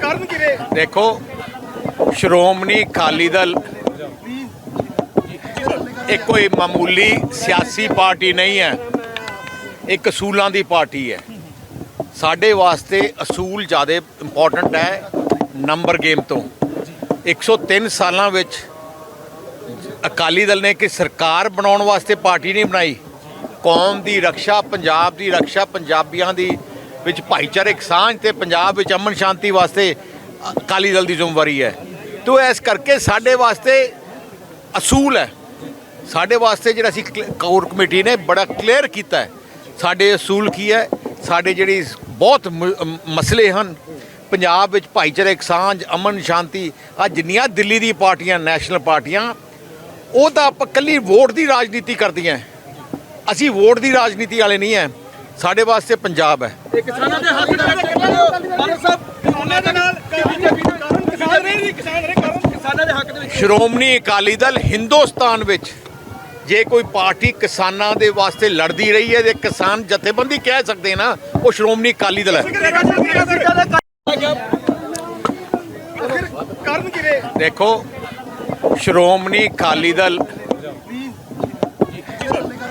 ਕਰਨ ਕਿਰੇ ਦੇਖੋ, ਸ਼੍ਰੋਮਣੀ ਅਕਾਲੀ ਦਲ ਇਹ ਕੋਈ ਮਾਮੂਲੀ ਸਿਆਸੀ ਪਾਰਟੀ ਨਹੀਂ ਹੈ ਇੱਕ ਅਸੂਲਾਂ ਦੀ ਪਾਰਟੀ ਹੈ। ਸਾਡੇ ਵਾਸਤੇ ਅਸੂਲ ਜ਼ਿਆਦਾ ਇੰਪੋਰਟੈਂਟ ਹੈ ਨੰਬਰ ਗੇਮ ਤੋਂ। 103 ਸਾਲਾਂ ਵਿੱਚ ਅਕਾਲੀ ਦਲ ਨੇ ਕਿ ਸਰਕਾਰ ਬਣਾਉਣ ਵਾਸਤੇ ਪਾਰਟੀ ਨਹੀਂ ਬਣਾਈ। ਕੌਮ ਦੀ ਰੱਖਿਆ, ਪੰਜਾਬ ਦੀ ਰੱਖਿਆ, ਪੰਜਾਬੀਆਂ ਦੀ ਵਿੱਚ ਭਾਈਚਾਰਕ ਸਾਂਝ ਤੇ ਪੰਜਾਬ ਵਿੱਚ ਅਮਨ ਸ਼ਾਂਤੀ ਵਾਸਤੇ ਅਕਾਲੀ ਦਲ ਦੀ ਜ਼ਿੰਮੇਵਾਰੀ ਹੈ। ਤੋ ਇਸ ਕਰਕੇ ਸਾਡੇ ਵਾਸਤੇ ਅਸੂਲ ਹੈ। ਸਾਡੇ ਵਾਸਤੇ ਜਿਹੜਾ ਅਸੀਂ ਕੋਰ ਕਮੇਟੀ ਨੇ ਬੜਾ ਕਲੀਅਰ ਕੀਤਾ ਹੈ। ਸਾਡੇ ਅਸੂਲ ਕੀ ਹੈ? ਸਾਡੇ ਜਿਹੜੀ ਬਹੁਤ ਮ- ਮਸਲੇ ਹਨ। ਪੰਜਾਬ ਵਿੱਚ ਭਾਈਚਾਰਕ ਸਾਂਝ, ਅਮਨ ਸ਼ਾਂਤੀ ਆ ਜਿੰਨੀਆਂ ਦਿੱਲੀ ਦੀ ਪਾਰਟੀਆਂ, ਨੈਸ਼ਨਲ ਪਾਰਟੀਆਂ, ਉਹ ਤਾਂ ਆਪਾਂ ਕੱਲੀ ਵੋਟ ਦੀ ਰਾਜਨੀਤੀ ਕਰਦੀਆਂ। ਅਸੀਂ ਵੋਟ ਦੀ ਰਾਜਨੀਤੀ ਵਾਲੇ ਨਹੀਂ ਹੈ। ਸਾਡੇ ਵਾਸਤੇ ਪੰਜਾਬ ਹੈ। ਕਿਸਾਨਾਂ ਦੇ ਹੱਕ ਦੇ ਵਿੱਚ ਬਾਦਲ ਸਾਹਿਬ ਕਿਸਾਨਾਂ ਦੇ ਨਾਲ ਬੀਜੇਪੀ ਦੇ ਕਾਰਨ ਕਿਸਾਨ ਰਹੇ ਨਹੀਂ ਕਿਸਾਨ ਰਹੇ ਕਾਰਨ ਕਿਸਾਨਾਂ ਦੇ ਹੱਕ ਦੇ ਵਿੱਚ। ਸ਼੍ਰੋਮਣੀ ਅਕਾਲੀ ਦਲ ਹਿੰਦੁਸਤਾਨ ਵਿੱਚ ਜੇ ਕੋਈ ਪਾਰਟੀ ਕਿਸਾਨਾਂ ਦੇ ਵਾਸਤੇ ਲੜਦੀ ਰਹੀ ਹੈ ਤੇ ਕਿਸਾਨ ਜਥੇਬੰਦੀ ਕਹਿ ਸਕਦੇ ਨਾ ਉਹ ਸ਼੍ਰੋਮਣੀ ਅਕਾਲੀ ਦਲ ਹੈ। ਕਰਨ ਦੇਖੋ ਸ਼੍ਰੋਮਣੀ ਅਕਾਲੀ ਦਲ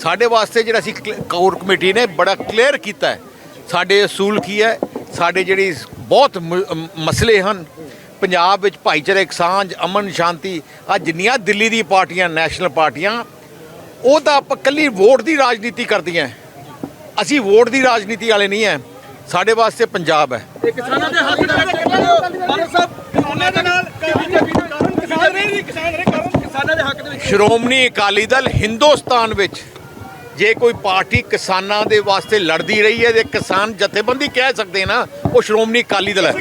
ਸਾਡੇ ਵਾਸਤੇ ਜਿਹੜਾ ਅਸੀਂ ਕੋਰ ਕਮੇਟੀ ਨੇ ਬੜਾ ਕਲੀਅਰ ਕੀਤਾ ਹੈ। ਸਾਡੇ ਅਸੂਲ ਕੀ ਹੈ? ਸਾਡੇ ਜਿਹੜੀ ਬਹੁਤ ਮਸਲੇ ਹਨ। ਪੰਜਾਬ ਵਿੱਚ ਭਾਈਚਾਰਕ ਸਾਂਝ ਅਮਨ ਸ਼ਾਂਤੀ ਆ ਜਿੰਨੀਆਂ ਦਿੱਲੀ ਦੀ ਪਾਰਟੀਆਂ ਨੈਸ਼ਨਲ ਪਾਰਟੀਆਂ ਉਹ ਤਾਂ ਆਪਾਂ ਕੱਲੀ ਵੋਟ ਦੀ ਰਾਜਨੀਤੀ ਕਰਦੀਆਂ ਅਸੀਂ ਵੋਟ ਦੀ ਰਾਜਨੀਤੀ ਵਾਲੇ ਨਹੀਂ ਹੈ। ਸਾਡੇ ਵਾਸਤੇ ਪੰਜਾਬ ਹੈ। ਕਿਸਾਨਾਂ ਦੇ ਹੱਕ ਦੇ ਵਿੱਚ ਬਾਦਲ ਸਾਹਿਬ ਕਿਸਾਨਾਂ ਦੇ ਨਾਲ ਬੀਜੇਪੀ ਦੇ ਕਾਰਨ ਕਿਸਾਨ ਰਹੇ ਨਹੀਂ ਕਿਸਾਨ ਰਹੇ ਕਾਰਨ ਕਿਸਾਨਾਂ ਦੇ ਹੱਕ ਦੇ ਵਿੱਚ। ਸ਼੍ਰੋਮਣੀ ਅਕਾਲੀ ਦਲ ਹਿੰਦੁਸਤਾਨ ਵਿੱਚ ਜੇ ਕੋਈ ਪਾਰਟੀ ਕਿਸਾਨਾਂ ਦੇ ਵਾਸਤੇ ਲੜਦੀ ਰਹੀ ਹੈ ਤੇ ਕਿਸਾਨ ਜਥੇਬੰਦੀ ਕਹਿ ਸਕਦੇ ਨਾ, ਉਹ ਸ਼੍ਰੋਮਣੀ ਅਕਾਲੀ ਦਲ ਹੈ।